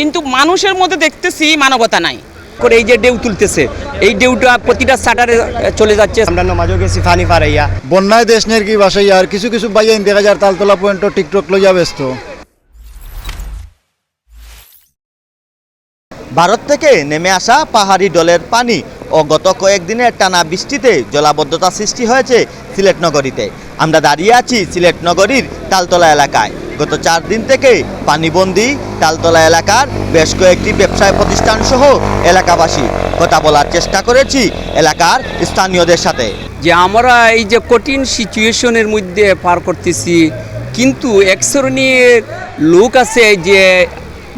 কিন্তু মানুষের মধ্যে দেখতেছি মানবতা নাই। করে এই যে ডেউ তুলতেছে এই ডেউটা প্রতিটা শাটারে চলে যাচ্ছে। আমরা নমাজও গেছি ফানি ফারাইয়া। বন্যায় দেশ নের কি বাসাই আর কিছু কিছু বাইয়াইন দেখা যায় তালতলা পয়েন্ট টিকটক লইয়া ব্যস্ত। ভারত থেকে নেমে আসা পাহাড়ি ডলের পানি ও গত কয়েকদিনের টানা বৃষ্টিতে জলাবদ্ধতা সৃষ্টি হয়েছে সিলেট নগরীতে। আমরা দাঁড়িয়ে আছি সিলেট নগরীর তালতলা এলাকায়। গত চার দিন থেকে পানিবন্দি তালতলা এলাকার বেশ কয়েকটি ব্যবসায় প্রতিষ্ঠান সহ এলাকাবাসী কথা বলার চেষ্টা করেছি এলাকার স্থানীয়দের সাথে। যে আমরা এই যে কঠিন সিচুয়েশনের মধ্যে পার করতেছি, কিন্তু এক শ্রেণির লোক আছে যে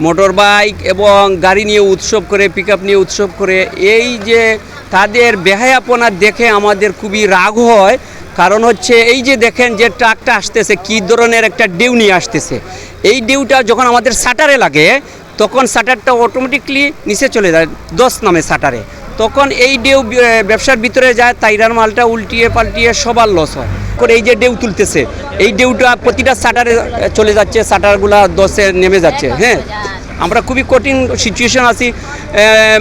মোটর বাইক এবং গাড়ি নিয়ে উৎসব করে পিক নিয়ে উৎসব করে, এই যে তাদের বেহায়াপনা দেখে আমাদের খুবই রাগ হয়। কারণ হচ্ছে এই যে দেখেন যে ট্রাকটা আসতেছে, কী ধরনের একটা ডিউ নিয়ে আসতেছে। এই ডিউটা যখন আমাদের শাটারে লাগে, তখন শাটারটা অটোমেটিকলি নিচে চলে যায়, দশ নামে শাটারে। তখন এই ডেউ ব্যবসার ভিতরে যায়, তাইরার মালটা উল্টিয়ে পাল্টিয়ে সবার লস হয়। করে এই যে ডেউ তুলতেছে, এই ডেউটা প্রতিটা শাটারে চলে যাচ্ছে, শাটারগুলা দশে নেমে যাচ্ছে হ্যাঁ? আমরা খুবই কঠিন সিচুয়েশন আছি।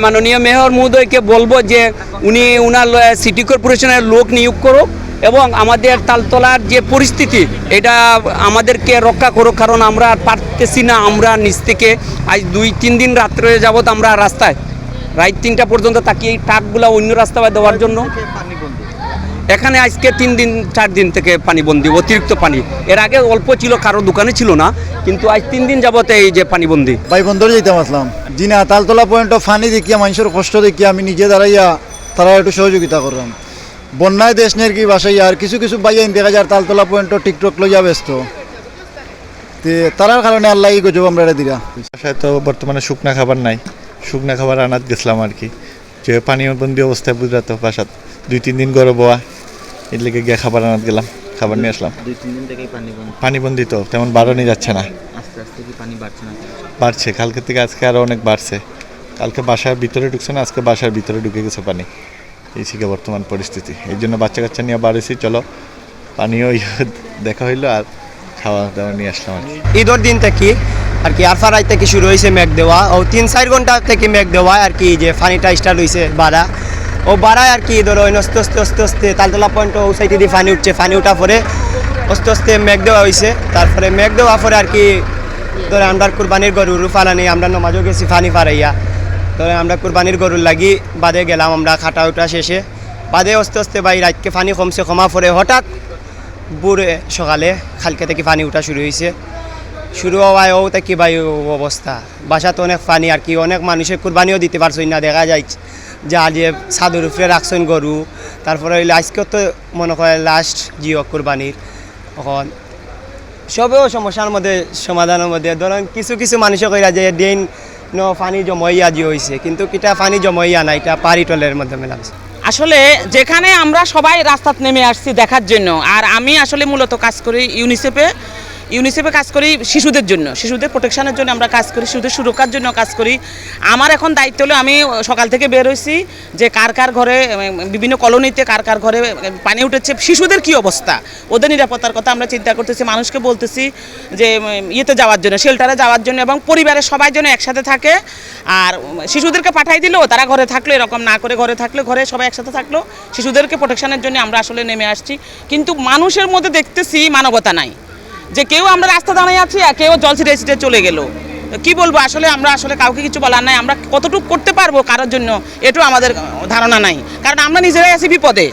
মাননীয় মেয়র মহোদয়কে বলব যে, উনি উনার সিটি কর্পোরেশনের লোক নিয়োগ করুক এবং আমাদের তালতলার যে পরিস্থিতি, এটা আমাদেরকে রক্ষা করুক, কারণ আমরা আর পারতেছি না, আমরা নিচ থেকে আজ দুই, তিন দিন রাত্রে যাবত আমরা রাস্তায়, রাত তিনটা পর্যন্ত তাকিয়ে এই ট্রাকগুলো অন্য রাস্তায় দেওয়ার জন্য। এখানে আজকে তিন দিন, চার দিন থেকে পানি বন্দি, অতিরিক্ত পানি। এর আগে অল্প ছিল, কারও দোকানে ছিল না, কিন্তু আজ তিন দিন যাবতে এই যে পানি বন্দি। ভাই, বন্ধর যেতাম আসলাম জি না তালতলা পয়েন্ট ফানি দেখিয়া, মানুষের কষ্ট দেখিয়া, আমি নিজে দাঁড়াইয়া তারা একটু সহযোগিতা করলাম। বন্যায় দেশ নের কি বাসাই আর কিছু কিছু বাইয়াইন দেখা যায় তালতলা পয়েন্ট টিকটক লইয়া ব্যস্ত। তে তারার কারণে আল্লাহ এই গজব আমরা এটা দিরা। বাসায় তো বর্তমানে শুকনা খাবার নাই। শুকনা খাবার আনাত গেছিলাম আর কি। যে পানীয়বন্দি অবস্থায় বুঝলা তো বাসাত। দুই তিন দিন গরম হওয়া এর লেগে গিয়ে খাবার আনাত গেলাম খাবার নিয়ে আসলাম। দুই তিন দিন থেকেই পানিবন্দি তো তেমন বাড়ানো যাচ্ছে না। আস্তে আস্তে কি পানি বাড়ছে না? বাড়ছে কালকে থেকে আজকে আরও অনেক বাড়ছে। কালকে বাসার ভিতরে ঢুকছে না আজকে বাসার ভিতরে ঢুকে গেছে পানি। এই ছিল বর্তমান পরিস্থিতি। এই জন্য বাচ্চা কাচ্চা নিয়ে বাড়েছি চলো পানিও ইয়ে দেখা হইল আর খাওয়া দাওয়া নিয়ে আসলাম আর। ঈদর দিন থেকে আর কি আরফারাই থেকে শুরু হয়েছে মেঘ দেওয়া। ও তিন চার ঘণ্টা থেকে মেঘ দেওয়া আর কি, যে ফানিটা স্টার্ট হয়েছে বাড়া। ও বাড়ায় আর কি ধরো আস্তে আস্তে আস্তে আস্তে তালতলা পয়েন্ট ও সাইডে দিয়ে ফানি উঠছে ফানি উঠা পরে আস্তে আস্তে মেঘ দেওয়া হয়েছে তারপরে মেঘ দেওয়া পরে আর কি ধরে আমরা কুরবানির গরু ফালানি আমরা নমাজও গেছি ফানি ফারাইয়া ধরে আমরা কুরবানির গরুর লাগি বাদে গেলাম আমরা খাটা উঠা শেষে। বাদে আস্তে আস্তে ভাই রাতকে পানি কমছে কমা পরে হঠাৎ বুড়ে সকালে খালকে থেকে পানি উঠা শুরু হয়েছে শুরু হওয়ায় ও থেকে ভাই ও অবস্থা। বাসাতে অনেক পানি, আর কি অনেক মানুষের কুরবানিও দিতে পারছই না, দেখা যায় যা যে ছাদের উপরে রাখছেন গরু, তারপরে হইলে আজকেও তো মনে করে লাস্ট জিও কুরবানির। এখন সবেও সমস্যার মধ্যে, সমাধানের মধ্যে, ধরেন কিছু কিছু মানুষে কইরা যে দিন ন পানি জমাইয়া দিয়ে হয়েছে কিন্তু কিটা পানি জমাইয়া না এটা পারি টলের মধ্যে লাগছে আসলে যেখানে আমরা সবাই রাস্তাত নেমে আসছি দেখার জন্য, আর আমি আসলে মূলত কাজ করি ইউনিসেফে ইউনিসেফে কাজ করি শিশুদের জন্য, শিশুদের প্রোটেকশনের জন্য আমরা কাজ করি, শিশুদের সুরক্ষার জন্য কাজ করি। আমার এখন দায়িত্ব হলো আমি সকাল থেকে বের হয়েছি যে কার কার ঘরে, বিভিন্ন কলোনিতে কার কার ঘরে পানি উঠেছে, শিশুদের কি অবস্থা? ওদের নিরাপত্তার কথা আমরা চিন্তা করতেছি, মানুষকে বলতেছি যে ইয়েতে যাওয়ার জন্য শেল্টারে যাওয়ার জন্য এবং পরিবারের সবাই যেন একসাথে থাকে। আর শিশুদেরকে পাঠাই দিলেও তারা ঘরে থাকল, এরকম না করে ঘরে থাকলে, ঘরে সবাই একসাথে থাকল, শিশুদেরকে প্রোটেকশনের জন্য আমরা আসলে নেমে আসছি। কিন্তু মানুষের মধ্যে দেখতেছি মানবতা নাই। যে কেউ আমরা রাস্তা দাঁড়িয়ে আছি আর কেউ জল ছিটে ছিটে চলে গেল। কি বলব, আসলে আমরা, আসলে কাউকে কিছু বলার নাই। আমরা কতটুকু করতে পারব কারোর জন্য, এটাও আমাদের ধারণা নাই। কারণ আমরা নিজেরাই আছি বিপদে।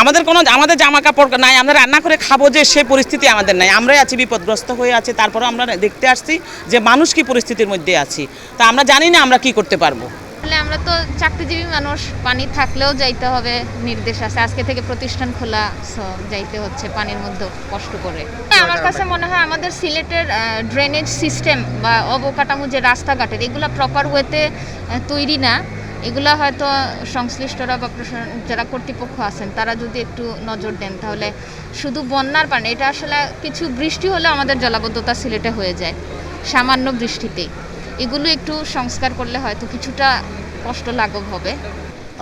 আমাদের কোনো, আমাদের জামা কাপড় নাই, আমরা রান্না করে খাব যে সে পরিস্থিতি আমাদের নাই। আমরাই আছি, বিপদগ্রস্ত হয়ে আছি তারপরে আমরা দেখতে আসছি যে মানুষ কি পরিস্থিতির মধ্যে আছি। তা আমরা জানি না আমরা কি করতে পারব। তাহলে আমরা তো চাকরিজীবী মানুষ পানি থাকলেও যাইতে হবে নির্দেশ আছে। আজকে থেকে প্রতিষ্ঠান খোলা যাইতে হচ্ছে পানির মধ্যে কষ্ট করে। আমার কাছে মনে হয় আমাদের সিলেটের ড্রেনেজ সিস্টেম বা অবকাঠামো যে রাস্তাঘাটের এগুলো প্রপার ওয়েতে তৈরি না। এগুলা হয়তো সংশ্লিষ্টরা বা প্রশাসন যারা কর্তৃপক্ষ আছেন তারা যদি একটু নজর দেন তাহলে শুধু বন্যার পানি এটা আসলে কিছু বৃষ্টি হলে আমাদের জলাবদ্ধতা সিলেটে হয়ে যায় সামান্য বৃষ্টিতেই। এগুলো একটু সংস্কার করলে হয়তো কিছুটা কষ্ট লাঘব হবে।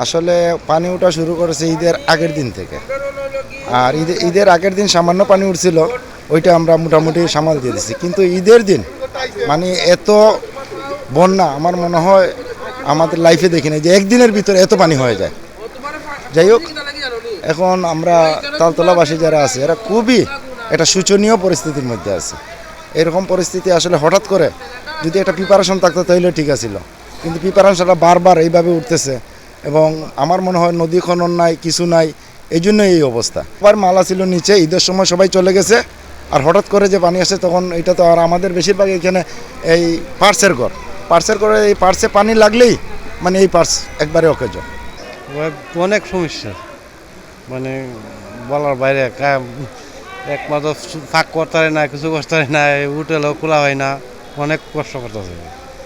আসলে পানি ওঠা শুরু করেছে ঈদের আগের দিন থেকে। আর ঈদের ঈদের আগের দিন সামান্য পানি উঠছিল, ওইটা আমরা মোটামুটি সামাল দিয়ে দিছি। কিন্তু ঈদের দিন মানে এত বন্যা, আমার মনে হয় আমাদের লাইফে দেখি না যে একদিনের ভিতরে এত পানি হয়ে যায়। যাই হোক, এখন আমরা তালতলাবাসী যারা আছে, এরা খুবই একটা শোচনীয় পরিস্থিতির মধ্যে আছে। এরকম পরিস্থিতি আসলে হঠাৎ করে যদি একটা প্রিপারেশন থাকতো তাহলে ঠিক আছিল। কিন্তু প্রিপারেশনটা বারবার এইভাবে উঠতেছে এবং আমার মনে হয় নদী খনন নাই, কিছু নাই এই জন্যই এই অবস্থা। আবার মালা ছিল নিচে, ঈদের সময় সবাই চলে গেছে, আর হঠাৎ করে যে পানি আসে তখন এটা তো আর আমাদের বেশিরভাগ এখানে এই পার্সের ঘর। পার্সের ঘরে এই পার্সে পানি লাগলেই মানে এই পার্স একবারে অকেজ। অনেক সমস্যা। মানে বলার বাইরে কা- একমাত্র ফাঁক করতে না, কিছু করতে পারে না হোটেলও খোলা হয় না, অনেক কষ্ট করতেছে।